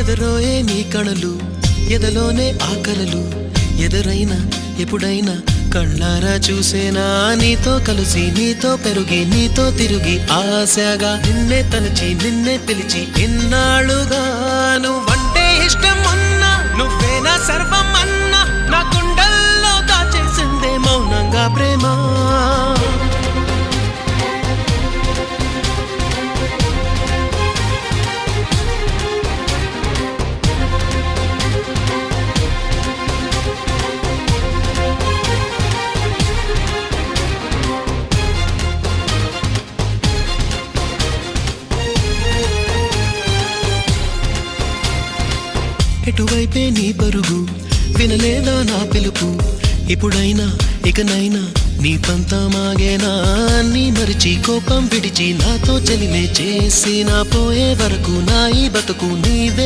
నెదరోయే నీ కణలు ఎదలోనే ఆకలలు ఎదురైనా ఎప్పుడైనా కళ్ళారా చూసేనా? నీతో కలిసి నీతో పెరిగి నీతో తిరిగి ఆశగా నిన్నే తలచి నిన్నే పిలిచి ఎన్నాళ్ళుగా ఎటువైపే నీ పరుగు? వినలేదా నా పిలుపు? ఇప్పుడైనా ఇకనైనా నీ పంతమాగేనా నీ మరిచి కోపం విడిచి నాతో చెలిమే చేసి నా పోయే వరకు నా ఈ బతుకు నీవే.